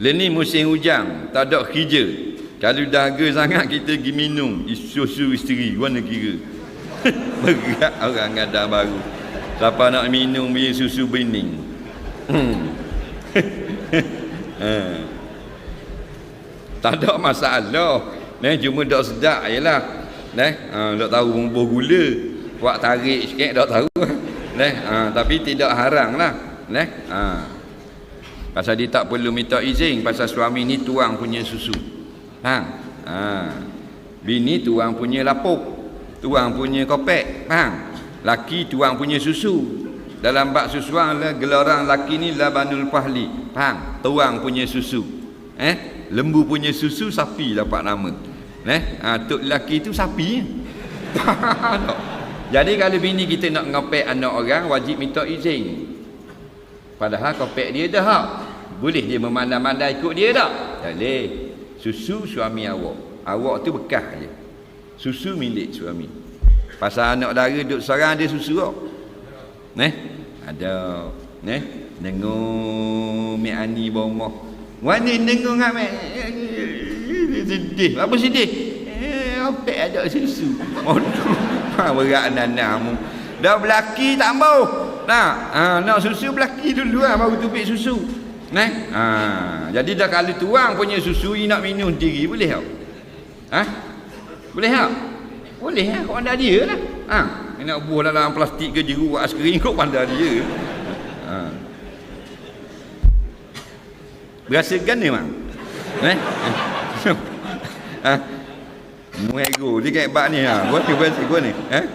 Lain ni musim hujan, tak ada kerja. Kalau dahaga sangat kita pergi minum susu isteri, mana kira. Berat orang ada baru. Siapa nak minum biar susu bening. ha. Tak ada masalah. Neh cuma dak sedap jelah. Neh, ha, dak tahu bumbu gula. Buat tarik sikit dak tahu. Neh, ha, tapi tidak haram lah. Neh, ha. Pasal dia tak perlu minta izin pasal suami ni tuang punya susu. Ha. Ha. Bini tuang punya lapuk. Tuang punya kopek. Faham? Laki tuang punya susu. Dalam bab susuan lah gelaran laki ni labanul fahli. Faham? Tuang punya susu. Eh? Lembu punya susu sapi dapat nama. Eh? Ha, tok laki tu sapi. Jadi kalau bini kita nak ngopek anak orang wajib minta izin. Padahal kopek dia dah hak. Boleh dia memandai-mandai ikut dia tak? Tak boleh. Susu suami awak. Awak tu bekas je. Susu milik suami. Pasal anak dara duduk seorang dia susu kok. Neh? Ada. Neh? Dengar Mek Ani bomah. Mana dengar ngak Mek? Sedih. Apa sedih? Eh, opek ada susu. Ha, berat nanamu. Dah belaki tak mau. Nah, ha, nak susu belaki dulu lah baru tupik susu. Nah, ha, jadi dah kali tuang punya susu nak minum sendiri boleh tak? Ha? Boleh tak? Boleh lah, kau pandai dia lah. Ha, nak buah dalam plastik ke jeru aiskrim kau pandai dia. Ha. Berasa kan ni mak? Eh? ha? Muego dia kayak bak ni ha. Buat ni buat ni. Eh?